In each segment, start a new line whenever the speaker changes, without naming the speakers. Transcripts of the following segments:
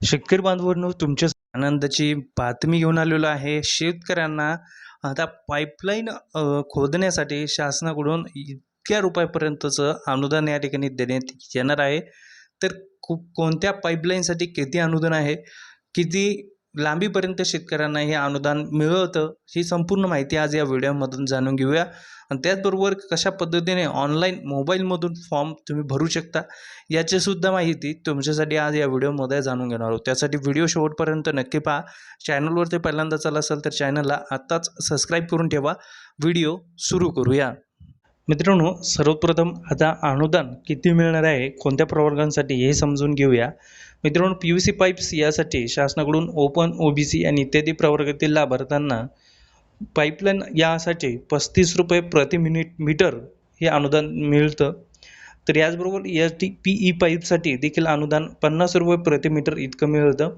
शेतकरी बांधवांनो तुमच्या आनंदाची बातमी घेऊन आलेलो आहे. शेतकऱ्यांना आता पाईपलाईन खोदण्यासाठी शासनाकडून इतक्या रुपयापर्यंतचं अनुदान या ठिकाणी देण्यात येणार आहे. तर खूप कोणत्या पाईपलाईनसाठी किती अनुदान आहे? किती लांबीपर्यंत शेतकऱ्यांना हे अनुदान मिळतं ही संपूर्ण माहिती आज या व्हिडिओमधून जाणून घेऊया. आणि त्याचबरोबर कशा पद्धतीने ऑनलाईन मोबाईलमधून फॉर्म तुम्ही भरू शकता याचीसुद्धा माहिती तुमच्यासाठी आज या व्हिडिओमध्ये जाणून घेणार आहोत. त्यासाठी व्हिडिओ शेवटपर्यंत नक्की पहा. चॅनलवर ते पहिल्यांदा चालला असेल तर चॅनलला आत्ताच सबस्क्राईब करून ठेवा. व्हिडिओ सुरू करूया. मित्रांनो सर्वप्रथम आता अनुदान किती मिळणार आहे कोणत्या प्रवर्गांसाठी हे समजून घेऊया. मित्रांनो पी यू सी पाईप्स यासाठी शासनाकडून ओपन ओ बी सी आणि इत्यादी प्रवर्गातील लाभार्थ्यांना पाईपलाईन यासाठी पस्तीस रुपये प्रति मिनिट मीटर हे अनुदान मिळतं. तर याचबरोबर एस टी पी ई पाईपसाठी देखील अनुदान पन्नास रुपये प्रति मीटर इतकं मिळतं.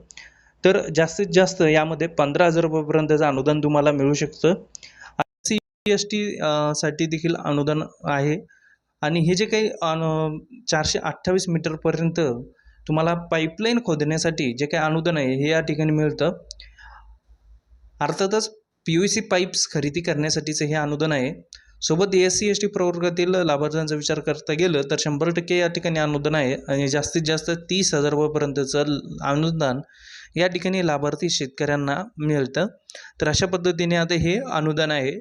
तर जास्तीत जास्त यामध्ये पंधरा हजार रुपयापर्यंतचं अनुदान तुम्हाला मिळू शकतं. सी एस टी साठी देखील अनुदान आहे. आणि हे जे काही अनु चारशे अठ्ठावीस मीटरपर्यंत तुम्हाला पाईपलाईन खोदण्यासाठी जे काही अनुदान आहे हे या ठिकाणी मिळतं. अर्थातच पी यू सी पाईप्स खरेदी करण्यासाठीचं हे अनुदान आहे. सोबत एस सी एस टी प्रवर्गातील लाभार्थ्यांचा विचार करता गेलं तर शंभर टक्के या ठिकाणी अनुदान आहे आणि जास्तीत जास्त तीस हजार रुपयापर्यंतचं अनुदान या ठिकाणी लाभार्थी शेतकऱ्यांना मिळतं. तर अशा पद्धतीने आता हे अनुदान आहे.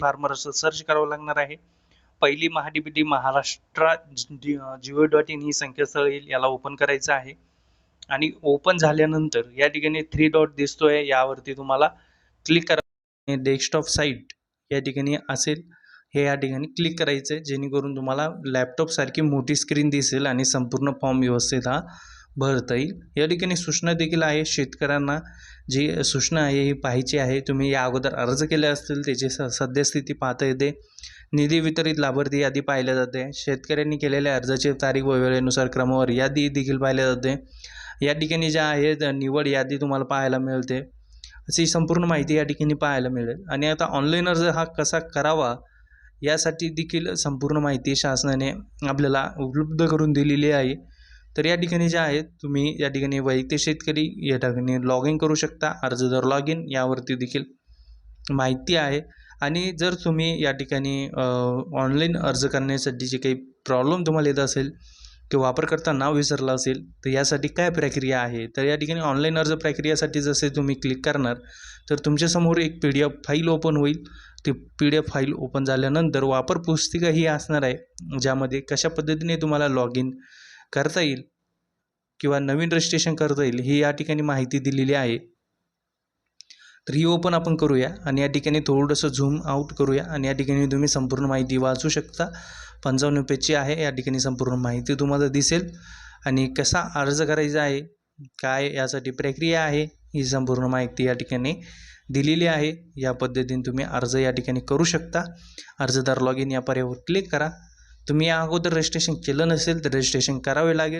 फार्मर सर्च करावं लागणार आहे. पहिली महाडीबीटी महाराष्ट्र जिओ डॉट इन ही संकेतस्थळ येईल याला ओपन करायचं आहे. आणि ओपन झाल्यानंतर या ठिकाणी थ्री डॉट दिसतोय यावरती तुम्हाला क्लिक करा. डेस्कटॉप साईट या ठिकाणी असेल हे या ठिकाणी क्लिक करायचं आहे जेणेकरून तुम्हाला लॅपटॉपसारखी मोठी स्क्रीन दिसेल आणि संपूर्ण फॉर्म व्यवस्थित हा भरता येईल. या ठिकाणी सूचना देखील आहे शेतकऱ्यांना जी सूचना आहे ही पाहायची आहे. तुम्ही या अगोदर अर्ज केले असतील त्याची स सद्यस्थिती पाहता येते. निधी वितरित लाभार्थी यादी पाहिल्या जाते. शेतकऱ्यांनी केलेल्या अर्जाची तारीख व वेळेनुसार क्रमावर यादी देखील पाहिल्या जाते. या ठिकाणी ज्या आहेत निवड यादी तुम्हाला पाहायला मिळते. अशी संपूर्ण माहिती या ठिकाणी पाहायला मिळेल. आणि आता ऑनलाईन अर्ज हा कसा करावा यासाठी देखील संपूर्ण माहिती शासनाने आपल्याला उपलब्ध करून दिलेली आहे. तर या ठिकाणी जे आहेत तुम्ही या ठिकाणी वैयक्तिक शेतकरी या ठिकाणी लॉग इन करू शकता. अर्जदार लॉग इन यावरती देखील माहिती आहे. आणि जर तुम्ही या ठिकाणी ऑनलाईन अर्ज करण्यासाठी जे काही प्रॉब्लेम तुम्हाला येत असेल किंवा वापरकर्ता नाव विसरलं असेल तर यासाठी काय प्रक्रिया आहे? तर या ठिकाणी ऑनलाईन अर्ज प्रक्रियासाठी जसे तुम्ही क्लिक करणार तर तुमच्यासमोर एक P D F file open होईल. ती P D F file open झाल्यानंतर वापर पुस्तिका ही असणार आहे ज्यामध्ये कशा पद्धतीने तुम्हाला लॉग इन करता येईल किंवा नवीन रजिस्ट्रेशन करता येईल ही या ठिकाणी माहिती दिलेली आहे. तर ही ओपन आपण करूया आणि या ठिकाणी थोडंसं झूम आऊट करूया आणि या ठिकाणी तुम्ही संपूर्ण माहिती वाचू शकता. पंचावन्न पेजची आहे या ठिकाणी संपूर्ण माहिती तुम्हाला दिसेल. आणि कसा अर्ज करायचा आहे काय यासाठी प्रक्रिया आहे ही संपूर्ण माहिती या ठिकाणी दिलेली आहे. या पद्धतीने तुम्ही अर्ज या ठिकाणी करू शकता. अर्जदार लॉग इन या पर्यायावर क्लिक करा. तुम्ही या अगोदर रजिस्ट्रेशन केलं नसेल तर रजिस्ट्रेशन करावे लागेल.